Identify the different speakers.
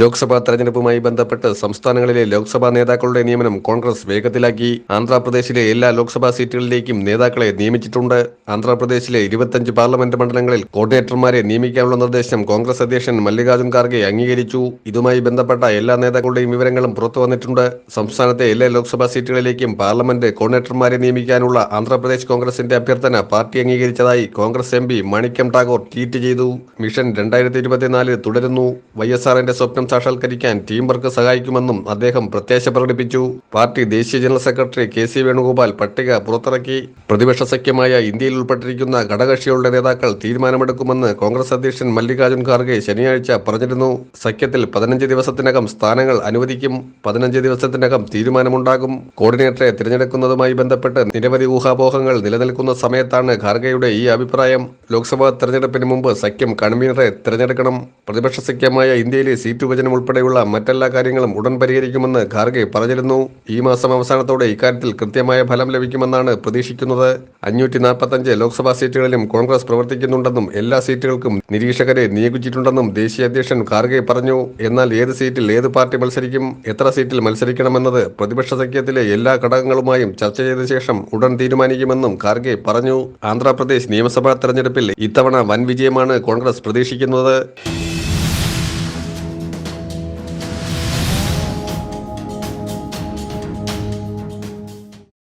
Speaker 1: ലോക്സഭാ തെരഞ്ഞെടുപ്പുമായി ബന്ധപ്പെട്ട് സംസ്ഥാനങ്ങളിലെ ലോക്സഭാ നേതാക്കളുടെ നിയമനം കോൺഗ്രസ് വേഗത്തിലാക്കി ആന്ധ്രാപ്രദേശിലെ എല്ലാ ലോക്സഭാ സീറ്റുകളിലേക്കും നേതാക്കളെ നിയമിച്ചിട്ടുണ്ട് ആന്ധ്രാപ്രദേശിലെ ഇരുപത്തഞ്ച് പാർലമെന്റ് മണ്ഡലങ്ങളിൽ കോർഡിനേറ്റർമാരെ നിയമിക്കാനുള്ള നിർദ്ദേശം കോൺഗ്രസ് അധ്യക്ഷൻ മല്ലികാർജുൻ ഖാർഗെ അംഗീകരിച്ചു ഇതുമായി ബന്ധപ്പെട്ട എല്ലാ നേതാക്കളുടെയും വിവരങ്ങളും പുറത്തു വന്നിട്ടുണ്ട് സംസ്ഥാനത്തെ എല്ലാ ലോക്സഭാ സീറ്റുകളിലേക്കും പാർലമെന്റ് കോർഡിനേറ്റർമാരെ നിയമിക്കാനുള്ള ആന്ധ്രാപ്രദേശ് കോൺഗ്രസിന്റെ അഭ്യർത്ഥന പാർട്ടി അംഗീകരിച്ചതായി Congress M P Tagore tweet ചെയ്തു മിഷൻ രണ്ടായിരത്തി ഇരുപത്തിനാലിൽ തുടരുന്നു വൈ എസ് ആറിന്റെ സ്വപ്നം സാക്ഷാത്കരിക്കാൻ ടീം വർക്ക് സഹായിക്കുമെന്നും അദ്ദേഹം പ്രത്യാശ പ്രകടിപ്പിച്ചു പാർട്ടി ദേശീയ general secretary K C Venugopal പട്ടിക പുറത്തിറക്കി പ്രതിപക്ഷ സഖ്യമായ ഇന്ത്യയിൽ ഉൾപ്പെട്ടിരിക്കുന്ന ഘടകക്ഷികളുടെ നേതാക്കൾ തീരുമാനമെടുക്കുമെന്ന് കോൺഗ്രസ് അധ്യക്ഷൻ മല്ലികാർജുൻ ഖാർഗെ ശനിയാഴ്ച പറഞ്ഞിരുന്നു സഖ്യത്തിൽ പതിനഞ്ച് ദിവസത്തിനകം സ്ഥാനങ്ങൾ അനുവദിക്കും പതിനഞ്ച് ദിവസത്തിനകം തീരുമാനമുണ്ടാകും കോർഡിനേറ്ററെ തിരഞ്ഞെടുക്കുന്നതുമായി ബന്ധപ്പെട്ട് നിരവധി ഊഹാപോഹങ്ങൾ നിലനിൽക്കുന്ന സമയത്താണ് ഖാർഗെയുടെ ഈ അഭിപ്രായം ലോക്സഭാ തെരഞ്ഞെടുപ്പിന് മുമ്പ് സഖ്യം കൺവീനറെ തിരഞ്ഞെടുക്കണം പ്രതിപക്ഷ സഖ്യമായ ഇന്ത്യയിലെ സീറ്റ് പുനർനിർവചനം ഉൾപ്പെടെയുള്ള മറ്റെല്ലാ കാര്യങ്ങളും ഉടൻ പരിഹരിക്കുമെന്ന് ഖാർഗെ പറഞ്ഞിരുന്നു ഈ മാസം അവസാനത്തോടെ ഇക്കാര്യത്തിൽ കൃത്യമായ ഫലം ലഭിക്കുമെന്നാണ് പ്രതീക്ഷിക്കുന്നത് അഞ്ഞൂറ്റി നാൽപ്പത്തഞ്ച് ലോക്സഭാ സീറ്റുകളിലും കോൺഗ്രസ് പ്രവർത്തിക്കുന്നുണ്ടെന്നും എല്ലാ സീറ്റുകൾക്കും നിരീക്ഷകരെ നിയോഗിച്ചിട്ടുണ്ടെന്നും ദേശീയ അധ്യക്ഷൻ ഖാർഗെ പറഞ്ഞു എന്നാൽ ഏത് സീറ്റിൽ ഏത് പാർട്ടി മത്സരിക്കും എത്ര സീറ്റിൽ മത്സരിക്കണമെന്നത് പ്രതിപക്ഷ സഖ്യത്തിലെ എല്ലാ ഘടകങ്ങളുമായും ചർച്ച ചെയ്ത ശേഷം ഉടൻ തീരുമാനിക്കുമെന്നും ഖാർഗെ പറഞ്ഞു ആന്ധ്രാപ്രദേശ് നിയമസഭാ തെരഞ്ഞെടുപ്പിൽ ഇത്തവണ വൻ വിജയമാണ് കോൺഗ്രസ് പ്രതീക്ഷിക്കുന്നത്